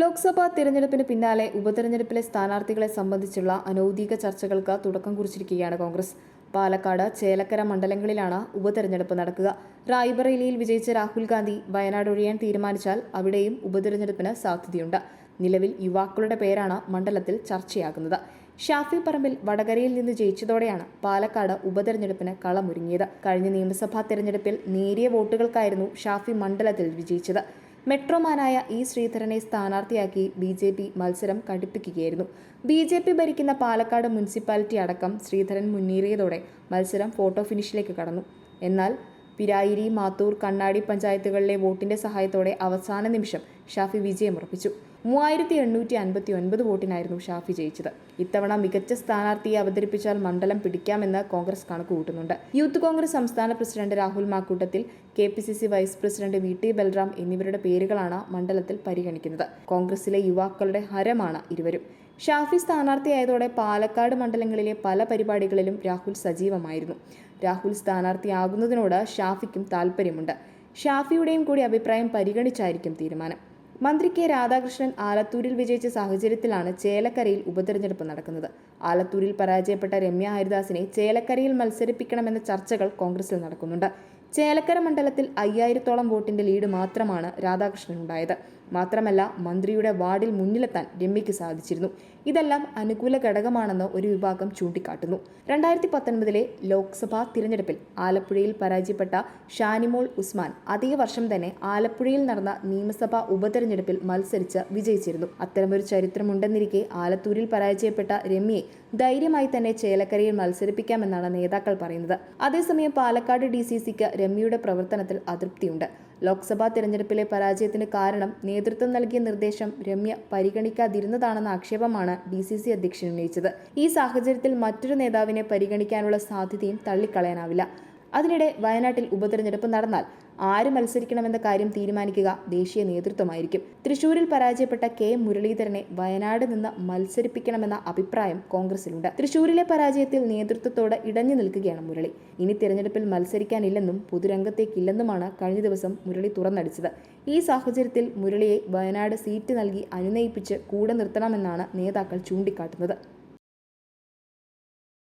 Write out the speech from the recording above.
ലോക്സഭാ തിരഞ്ഞെടുപ്പിന് പിന്നാലെ ഉപതെരഞ്ഞെടുപ്പിലെ സ്ഥാനാർത്ഥികളെ സംബന്ധിച്ചുള്ള അനൌദ്യോഗിക ചർച്ചകൾക്ക് തുടക്കം കുറിച്ചിരിക്കുകയാണ് കോൺഗ്രസ്. പാലക്കാട് ചേലക്കര മണ്ഡലങ്ങളിലാണ് ഉപതെരഞ്ഞെടുപ്പ് നടക്കുക. റായ്ബറേലിയിൽ വിജയിച്ച രാഹുൽ ഗാന്ധി വയനാട് ഒഴിയാൻ തീരുമാനിച്ചാൽ അവിടെയും ഉപതെരഞ്ഞെടുപ്പിന് സാധ്യതയുണ്ട്. നിലവിൽ യുവാക്കളുടെ പേരാണ് മണ്ഡലത്തിൽ ചർച്ചയാകുന്നത്. ഷാഫി പറമ്പിൽ വടകരയിൽ നിന്ന് ജയിച്ചതോടെയാണ് പാലക്കാട് ഉപതെരഞ്ഞെടുപ്പിന് കളമൊരുങ്ങിയത്. കഴിഞ്ഞ നിയമസഭാ തെരഞ്ഞെടുപ്പിൽ നേരിയ വോട്ടുകൾക്കായിരുന്നു ഷാഫി മണ്ഡലത്തിൽ വിജയിച്ചത്. മെട്രോമാനായ ഇ ശ്രീധരനെ സ്ഥാനാർത്ഥിയാക്കി ബി ജെ പി മത്സരം കടുപ്പിക്കുകയായിരുന്നു. ബി ജെ പി ഭരിക്കുന്ന പാലക്കാട് മുനിസിപ്പാലിറ്റി അടക്കം ശ്രീധരൻ മുന്നേറിയതോടെ മത്സരം ഫോട്ടോ ഫിനിഷിലേക്ക് കടന്നു. എന്നാൽ പിരായിരി മാത്തൂർ കണ്ണാടി പഞ്ചായത്തുകളിലെ വോട്ടിന്റെ സഹായത്തോടെ അവസാന നിമിഷം ഷാഫി വിജയമുറപ്പിച്ചു മൂവായിരത്തി എണ്ണൂറ്റി അൻപത്തി ഒൻപത് വോട്ടിനായിരുന്നു ഷാഫി ജയിച്ചത്. ഇത്തവണ മികച്ച സ്ഥാനാർത്ഥിയെ അവതരിപ്പിച്ചാൽ മണ്ഡലം പിടിക്കാമെന്ന് കോൺഗ്രസ് കണക്കുകൂട്ടുന്നുണ്ട്. യൂത്ത് കോൺഗ്രസ് സംസ്ഥാന president Rahul Mamkootathil K P C C vice president V T Balram എന്നിവരുടെ പേരുകളാണ് മണ്ഡലത്തിൽ പരിഗണിക്കുന്നത്. കോൺഗ്രസിലെ യുവാക്കളുടെ ഹരമാണ് ഇരുവരും. ഷാഫി സ്ഥാനാർത്ഥിയായതോടെ പാലക്കാട് മണ്ഡലങ്ങളിലെ പല പരിപാടികളിലും രാഹുൽ സജീവമായിരുന്നു. രാഹുൽ സ്ഥാനാർത്ഥിയാകുന്നതിനോട് ഷാഫിക്കും താൽപ്പര്യമുണ്ട്. ഷാഫിയുടെയും കൂടി അഭിപ്രായം പരിഗണിച്ചായിരിക്കും തീരുമാനം. മന്ത്രി കെ രാധാകൃഷ്ണൻ ആലത്തൂരിൽ വിജയിച്ച സാഹചര്യത്തിലാണ് ചേലക്കരയിൽ ഉപതെരഞ്ഞെടുപ്പ് നടക്കുന്നത്. ആലത്തൂരിൽ പരാജയപ്പെട്ട രമ്യ ഹരിദാസിനെ ചേലക്കരയിൽ മത്സരിപ്പിക്കണമെന്ന ചർച്ചകൾ കോൺഗ്രസിൽ നടക്കുന്നുണ്ട്. ചേലക്കര മണ്ഡലത്തിൽ അയ്യായിരത്തോളം വോട്ടിന്റെ ലീഡ് മാത്രമാണ് രാധാകൃഷ്ണൻ ഉണ്ടായത്. മാത്രമല്ല മന്ത്രിയുടെ വാർഡിൽ മുന്നിലെത്താൻ രമ്യയ്ക്ക് സാധിച്ചിരുന്നു. ഇതെല്ലാം അനുകൂല ഘടകമാണെന്ന് ഒരു വിഭാഗം ചൂണ്ടിക്കാട്ടുന്നു. രണ്ടായിരത്തി പത്തൊൻപതിലെ ലോക്സഭാ തിരഞ്ഞെടുപ്പിൽ ആലപ്പുഴയിൽ പരാജയപ്പെട്ട ഷാനിമോൾ ഉസ്മാൻ അതേ വർഷം തന്നെ ആലപ്പുഴയിൽ നടന്ന നിയമസഭാ ഉപതെരഞ്ഞെടുപ്പിൽ മത്സരിച്ച് വിജയിച്ചിരുന്നു. അത്തരമൊരു ചരിത്രമുണ്ടെന്നിരിക്കെ ആലത്തൂരിൽ പരാജയപ്പെട്ട രമ്യയെ ധൈര്യമായി തന്നെ ചേലക്കരയിൽ മത്സരിപ്പിക്കാമെന്നാണ് നേതാക്കൾ പറയുന്നത്. അതേസമയം പാലക്കാട് ഡി സി സിക്ക് രമ്യയുടെ പ്രവർത്തനത്തിൽ അതൃപ്തിയുണ്ട്. ലോക്സഭാ തിരഞ്ഞെടുപ്പിലെ പരാജയത്തിന് കാരണം നേതൃത്വം നൽകിയ നിർദ്ദേശം രമ്യ പരിഗണിക്കാതിരുന്നതാണെന്ന ആക്ഷേപമാണ് ഡി സി സി അധ്യക്ഷൻ ഉന്നയിച്ചത്. ഈ സാഹചര്യത്തിൽ മറ്റൊരു നേതാവിനെ പരിഗണിക്കാനുള്ള സാധ്യതയും തള്ളിക്കളയാനാവില്ല. അതിനിടെ വയനാട്ടിൽ ഉപതെരഞ്ഞെടുപ്പ് നടന്നാൽ ആര് മത്സരിക്കണമെന്ന കാര്യം തീരുമാനിക്കുക ദേശീയ നേതൃത്വമായിരിക്കും. തൃശൂരിൽ പരാജയപ്പെട്ട കെ. മുരളീധരനെ വയനാട് നിന്ന് മത്സരിപ്പിക്കണമെന്ന അഭിപ്രായം കോൺഗ്രസിലുണ്ട്. തൃശൂരിലെ പരാജയത്തിൽ നേതൃത്വത്തോട് ഇടഞ്ഞു നിൽക്കുകയാണ് മുരളി. ഇനി തിരഞ്ഞെടുപ്പിൽ മത്സരിക്കാനില്ലെന്നും പൊതുരംഗത്തേക്കില്ലെന്നുമാണ് കഴിഞ്ഞ ദിവസം മുരളി തുറന്നടിച്ചത്. ഈ സാഹചര്യത്തിൽ മുരളിയെ വയനാട് സീറ്റ് നൽകി അനുനയിപ്പിച്ച് കൂടെ നിർത്തണമെന്നാണ് നേതാക്കൾ ചൂണ്ടിക്കാട്ടുന്നത്.